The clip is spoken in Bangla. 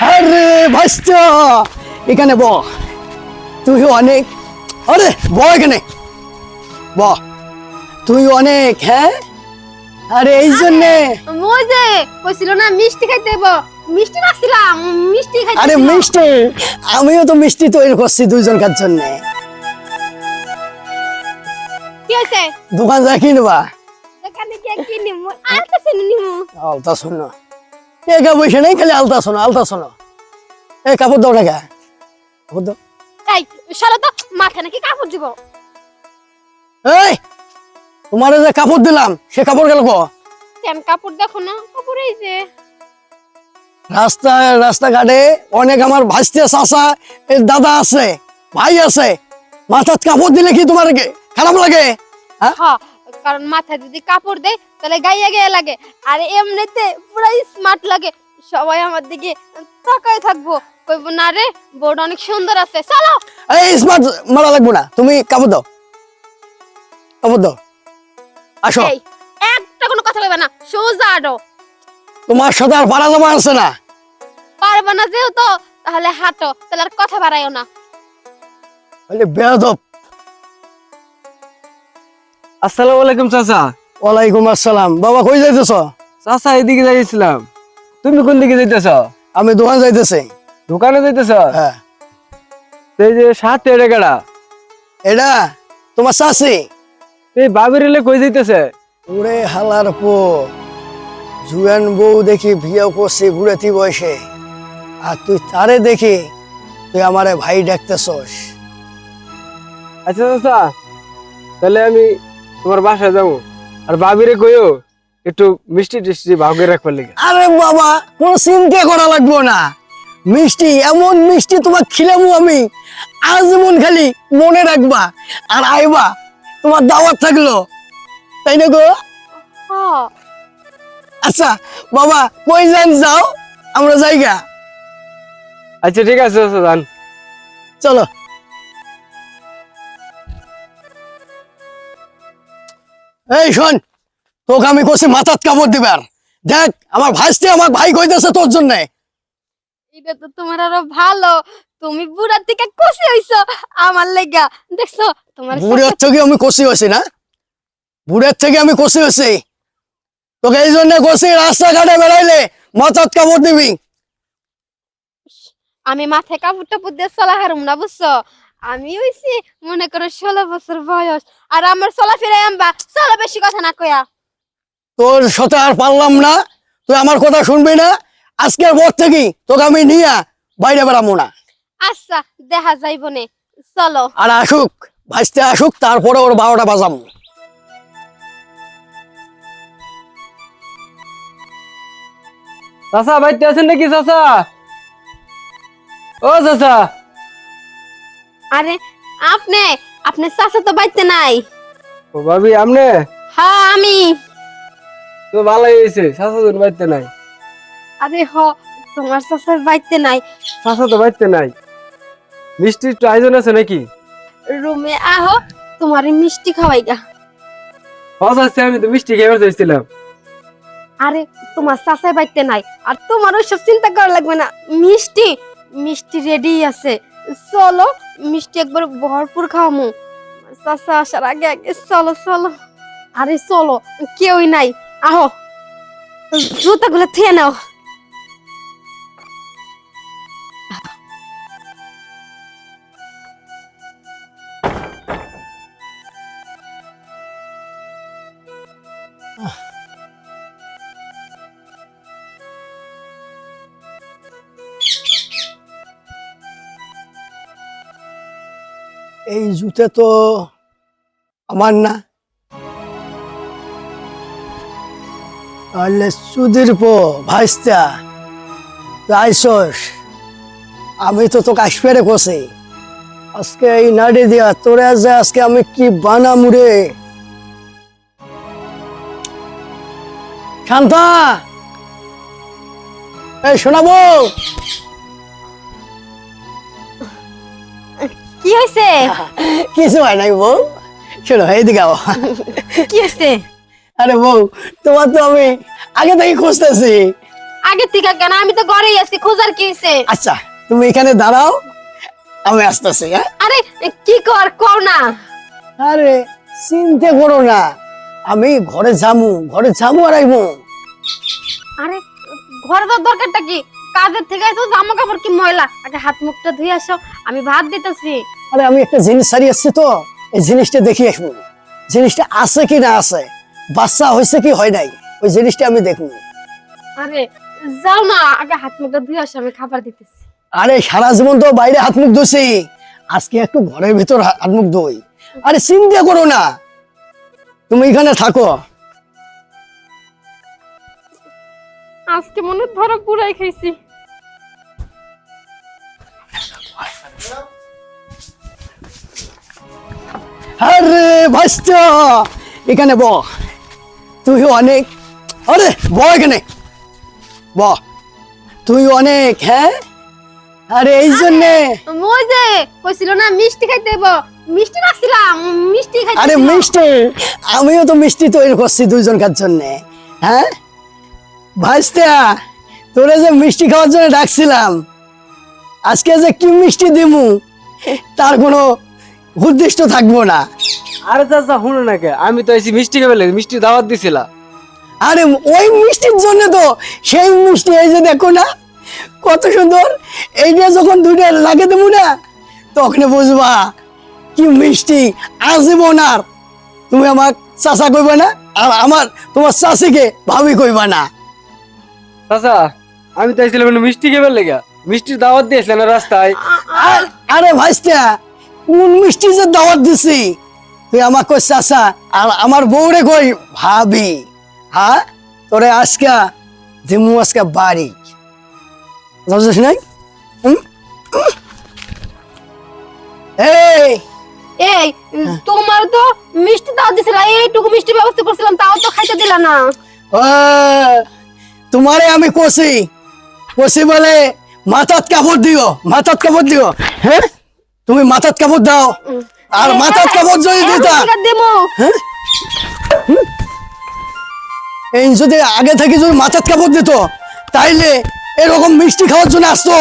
আরে ভাইস্তা এখানে ব। তুই অনেক আরে ব এখানে। ব। তুই অনেক হ্যাঁ? আরে এই জন্যে। যে কইছিল না মিষ্টি খাইতে দেব মিষ্টি রাখছিলাম মিষ্টি খাইতে আরে মিষ্টি আমিও তো মিষ্টি তৈরি করছি দুইজনকার জন্য। কি হইছে? দোকান যা কিনবা। দোকানে কি আর কাছে নিমু। আলতা শোনো। একা বসে নেই খালি আলতা শোনো আলতা শোনো এই কাপড় দাও টাকা। কাপড় দাও। এই সরো তো মাথা নাকি কাপড় দিব? এই তোমার যে কাপড় দিলাম সে কাপড় গেল কো? কেন কাপড় দেখো না কাপড় এই যে। রাস্তা রাস্তাঘাটে অনেক আমার ভাইস্তে চাষা দাদা আছে ভাই আছে। মাথার কাপড় দিলে কি তোমার খারাপ লাগে? হ্যাঁ? হ্যাঁ কারণ মাথায় যদি কাপড় দেয় তাহলে গায়ে গায়ে লাগে। আর এমনিতে পুরো স্মার্ট লাগে। সবাই আমার দিকে তাকায় থাকব। কইবো না রে বোর্ড অনেক সুন্দর আছে চলো! এই স্মার্ট মারা লাগবো না। তুমি কাপড় দাও। কাপড় দাও। আসো। একটা কোনো কথা কইবে না সোজা আডো। তোমার সাথে আর পারা জমা আছে না। পারবে না যেহেতু তাহলে হাঁটো তাহলে আর কথা বাড়াইও না। বলে বেয়াদব। আসসালামু আলাইকুম চাচা। ওয়ালাইকুম আসসালাম। বাবা কই যাইতেছ? চাচা এদিকে যাইছিলাম তুমি কোন দিকে যাইতেছ? আমি দোকান যাইতেছি। দোকানে যাইতেছ? হ্যাঁ। এই যে সাত এটা তোমার চাষি এই বাবির এলে কই যাইতেছে? ওরে হালার পো জুয়ান বউ দেখি বিয়ে করছে ঘুরেতি বয়সে। আর তুই তারে দেখি তুই আমারে ভাই ডাকতেছস। আচ্ছা চাচা তাহলে আমি তোমার বাসায় যাব। আর বাবিরে কইও একটু মিষ্টি টিষ্টি ভাগে রাখবার লেগে। আরে বাবা কোনো চিন্তা করা লাগবো না। মিষ্টি এমন মিষ্টি তোমার খিলামু আমি। আজীবন খালি মনে রাখবা আর আইবা তোমার দাওয়াত থাকল। তাই না গো? হ্যাঁ আচ্ছা বাবা কই যান যাও? আমরা জায়গা আচ্ছা ঠিক আছে যান। চলো। এই শোন তোকে আমি কষি মাথাত কাপড় দিবার। দেখ আমার ভাইস্তে আমার ভাই কইতেছে তোর জন্য। এটা তো তোমার আরও ভালো। তুমি বুড়ার থেকে খুশি হইছো আমার লেগা। দেখছ তোমার বুড়ের থেকে আমি কষি হয়েছি না? বুড়ের থেকে আমি কষি হয়েছি। তোকে এই জন্য কষি রাস্তাঘাটে বেড়াইলে মাথাত কাপড় দিবি। আমি মাথায় কাপড় টাপড় দিয়ে চলা হারুম না বুঝছ? আমি হইছি মনে করো ষোলো বছর বয়স আর আমার চলা ফিরে আনবা চলো বেশি কথা না কয়া। তোর সাথে আর পারলাম না তুই আমার কথা শুনবি না আজকের পর থেকে তোকে আমি নিয়ে বাইরে বেড়াবো না। আচ্ছা দেখা যাইব নে চলো। আর আসুক ভাইস্তে আসুক তারপরে ওর বারোটা বাজাবো। চাচা বাইতে আছেন নাকি চাচা? ও চাচা আরে আপনি আপনি চাচা তো বাইতে নাই। ও ভাবি আমনে হ্যাঁ আমি। তো ভালোই হয়েছে চাচা জন বাইতে নাই। আরে হ তোমার চাচা বাইতে নাই। চাচা তো বাইতে নাই। মিষ্টির একটু আয়োজন আছে নাকি? রুমে আহো তোমার মিষ্টি খাওয়াই গা। হস আছে আমি তো মিষ্টি খেয়ে চাইছিলাম আরে তোমার চাচাই বাইতে নাই। আর তোমার ওইসব চিন্তা করা লাগবে না। মিষ্টি মিষ্টি রেডি আছে। চলো, মিষ্টি একবার ভরপুর খাওয়ামু। চাচা আসার আগে আগে চলো চলো। আরে চলো, কেউই নাই। আহো, জুতাগুলো থিয়ে নাও। এই জুতে তো আমার না। তাহলে সুধীর পো ভাইস্তা আইসস আমি তো তোকে আসপেরে কষি। আজকে এই নাড়ি দিয়া তোরে যে আজকে আমি কি বানামু রে? শান্তা! এই শোনাবো! কি হয়েছে কিছু হয় নাই বউ। শোনো এইদিকে আও। কি হয়েছে আরে বউ তোমার তো আমি আগে থেকে খুঁজতেছি। আগে থেকে কেন? আমি তো ঘরেই আছি খোঁজার কি হইছে? আচ্ছা তুমি এখানে দাঁড়াও আমি আসতেছি হ্যাঁ? আরে কি কর কর না। আরে চিন্তা করো না। আমি ঘরে যামু ঘরে যামু আর আইবো আরে ঘরে যাওয়ার দরকারটা কি? কাজের থেকে আইছো জামা কাপড় কি ময়লা? আগে হাত মুখটা ধুই আসো আমি ভাত দিতেছি। আরে আমি একটা জিনিস সারি আসছি তো এই জিনিসটা দেখি আসব। জিনিসটা আছে কি না আছে বাচ্চা হয়েছে কি হয় নাই ওই জিনিসটা আমি দেখব। আরে যাও না আগে হাত মুখটা ধুই আসো আমি খাবার দিতেছি। আরে সারা জীবন তো বাইরে হাত মুখ ধুছি আজকে একটু ঘরের ভিতর হাত মুখ ধুই। আরে চিন্তা করো না তুমি এখানে থাকো। আজকে মনে ধরা পুরাই খাইছি। এখানে ব। তুই অনেক আরে ব এখানে। ব। তুই অনেক হ্যাঁ? আরে এই জন্যে। যে কইছিল না মিষ্টি খাইতে দেব মিষ্টি রাখছিলাম মিষ্টি খাইতে আরে মিষ্টি। আমিও তো মিষ্টি তৈরি করছি দুইজনকার জন্য হ্যাঁ? ভাইস্তা তোরে যে মিষ্টি খাওয়ার জন্য ডাকছিলাম আজকে যে কি মিষ্টি দিমু তার কোনো উদ্দিষ্ট থাকব না। আরে চাচা শুনো না কে? আমি তো এসে মিষ্টি খাবে মিষ্টি দাওয়াত দিছিলা। আরে ওই মিষ্টির জন্য তো সেই মিষ্টি এই যে দেখো না কত সুন্দর। এইটা যখন দুইটা লাগে দেবো না তখন বুঝবা কি মিষ্টি আজীবন আর। তুমি আমার চাচা কইবা না আর আমার তোমার চাষিকে ভাবি কইবা না। চাচা আমি তো আইছিলাম মিষ্টি খাবে লেগা। মিষ্টির দাওয়াত দিয়েছিলেন রাস্তায়? আর- আরে ভাইস্তা কোন মিষ্টি যে দাওয়াত দিছি? তুই আমার কই চাচা আর আমার বউরে কই? ভাবি। হ্যাঁ? তোরে আজকা দিমু আজকা বাড়ি। বুঝছিস নাই? এই! এই তোমার তো মিষ্টি দাও দিছিল এইটুকু মিষ্টি ব্যবস্থা করছিলাম তাও তো খাইতে দিলা না। ও, তোমারে আমি কষি কষি বলে মাথাত কাপড় দিও মাথাত কাপড় দিও। হ্যাঁ? তুমি মাথাত কাপড় দাও। আর মাথা কাপড় যদি দিতা দেবো। এই যদি আগে থেকে যদি মাথার কাপড় দিত তাইলে এরকম মিষ্টি খাওয়ার জন্য আসতো।